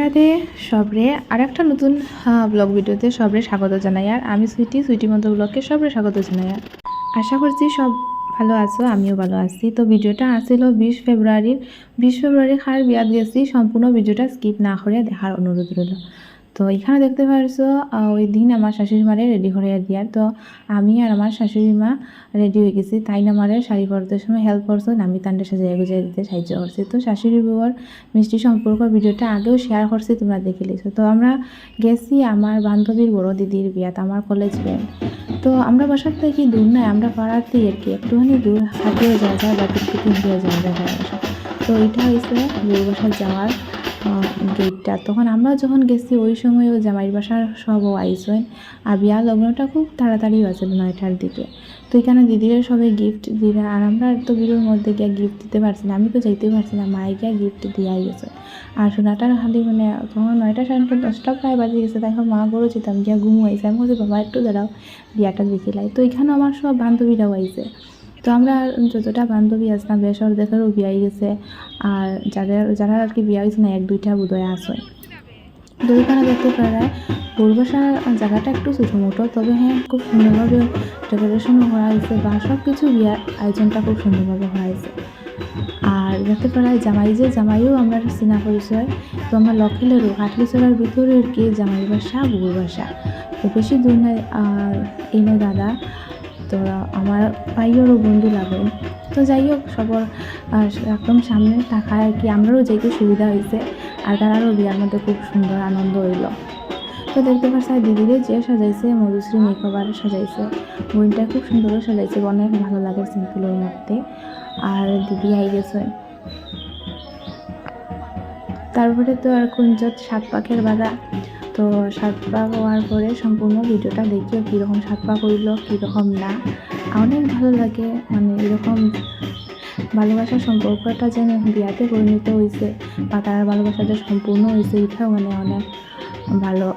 রাধে সবরে আর একটা নতুন ব্লগ ভিডিওতে সবরে স্বাগত জানাই। আর আমি সুইটি সুইটি মন্ত্র ব্লগকে সবরে স্বাগত জানাই। আর আশা করছি সব ভালো আছো, আমিও ভালো আছি। তো ভিডিওটা আসছিল বিশ ফেব্রুয়ারির। বিশ ফেব্রুয়ারি খার বিয়াত গেছি, সম্পূর্ণ ভিডিওটা স্কিপ না করে দেখার অনুরোধ রইল। তো এখানে দেখতে পারছ ওই দিন আমার শাশুড়ি মারে রেডি করে দিয়ার তো আমি আর আমার শাশুড়ি মা রেডি হয়ে গেছি। তাই না মারে শাড়ি পরতে সময় হেল্প করছ আমি তান্ডে সাজিয়ে গুজিয়ে দিতে সাহায্য করছি। তো শাশুড়ি বউর মিষ্টি সম্পর্ক ভিডিওটা আগেও শেয়ার করছি, তোমরা দেখে লিখছো তো আমরা গেছি আমার বান্ধবীর বড় দিদির বিয়াত, আমার কলেজ ফ্রেন্ড তো আমরা বাসার থেকে দূর নয়, আমরা পাড়াতেই আর কি, একটুখানি দূর হাঁটিয়ে যাওয়া যায় বা টুকটুকি দিয়ে যাওয়া যায়। তো এটা হয়েছে বউর বাসার যাওয়ার গেটটা তখন আমরা যখন গেছি, ওই সময়ও জামাইয়ের বাসার সবও আইসেন আর বিয়া লগ্নটা খুব তাড়াতাড়ি আছে নয়টার দিকে। তো এখানে দিদিরা সবাই গিফট দিরা আর আমরা তো বিরোর মধ্যে গিয়ে গিফট দিতে পারছি না, আমি তো যাইতে পারছি না, মায়ে গিয়ে গিফট দিয়াই গেছে। আর সোনাটার খালি মানে তখন নয়টা সাড়ে নটা দশটা প্রায় বাজে গেছে, তাই মা গরু যেতাম গিয়া ঘুমু আইসে আমি বলছি, বাবা, একটু দাঁড়াও বিয়াটা দেখে লাই। তো এখানে আমার সব বান্ধবীরাও আইছে। তো আমরা যতটা বান্ধবী আসলাম বেশ অর্ধেকেরও বিয়াই গেছে। আর যাদের, যারা আর কি বিয়া হয়েছে না, এক, দুইটা বোধহয় আসে তো এখানে দেখতে পারা পূর্বসার জায়গাটা একটু ছোটো মোটো তবে হ্যাঁ খুব সুন্দরভাবে ডেকোরেশনও করা হয়েছে বা সব কিছু বিয়ার আয়োজনটা খুব সুন্দরভাবে করা হয়েছে। আর দেখতে পারা জামাই যে জামাইও আমরা চিনা পরিচয়। তো আমরা লক্ষিলেরও কাটলিচড়ার ভিতরে আর কি জামাই বাসা বুবুর বাসা তো বেশি দূর আর এই নয় দাদা। তো আমার ভাইয়েরও বন্ধু লাগেন তো যাই হোক, সবার একদম সামনে থাকা আর কি আমরাও যেতে সুবিধা হয়েছে, আর তারারও বিয়ার মধ্যে খুব সুন্দর আনন্দ হইল। তো দেখতে পাচ্ছি দিদিরে যে সাজাইছে, মধুশ্রী মেকওভার সাজাইছে, বইটা খুব সুন্দর সাজাইছে, অনেক ভালো লাগে সিম্পলের মধ্যে। আর দিদি আই গেছে। তারপরে তো আর কুঞ্জত সাত পাখের বাধা তো সাত পাক হওয়ার পরে সম্পূর্ণ ভিডিওটা দেখিও কীরকম সাত পাক হইল কীরকম না। অনেক ভালো লাগে মানে এরকম ভালোবাসার সম্পর্কটা যেন বিয়াতে পরিণত হয়েছে বা তার ভালোবাসাটা সম্পূর্ণ হয়েছে এটাও মানে অনেক ভালো।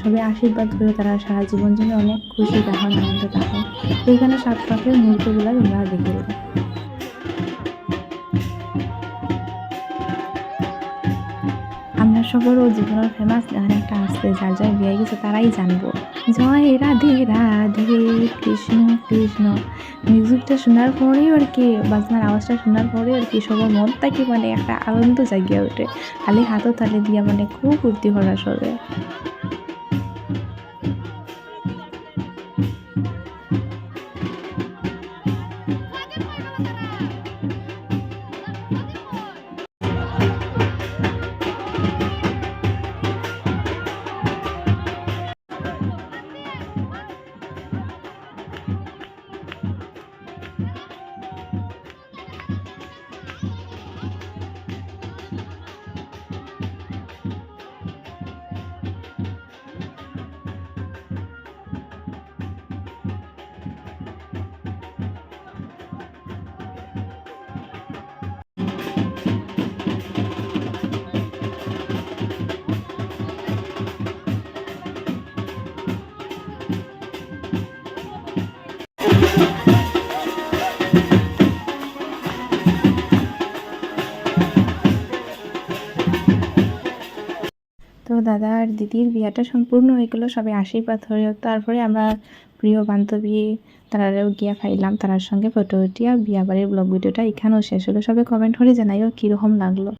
সবাই আশীর্বাদ করে তারা সারা জীবন জন্য অনেক খুশি তখন আনন্দ তো এখানে সাত পাখের মুহূর্তগুলো তোমরা দেখে সবারও জীবনের ফেমাস গান একটা আসছে, যার যার বিয়ে গেছে তারাই জানব। জয় রাধে রাধে, কৃষ্ণ কৃষ্ণ। মিউজিকটা শোনার পরেই আর কি, বাজনার আওয়াজটা শোনার পরে আর কি সবার মন থাকে মানে একটা আনন্দ জাগিয়ে ওঠে। খালি হাতও তালে দিয়া মানে খুব ফুর্তি করা সবে। তো দাদা আর দিদির বিয়াটা সম্পূর্ণ হয়ে গেলো সবাই আশীর্বাদ হয়ে তারপরে আমরা প্রিয় বান্ধবী তারাও গিয়া ফাইলাম তারার সঙ্গে ফটো উঠিয়া বিয়া বাড়ির ব্লগ ভিডিওটা এখানেও শেষ হলো। সবাই কমেন্ট করে জানাইও কীরকম লাগল।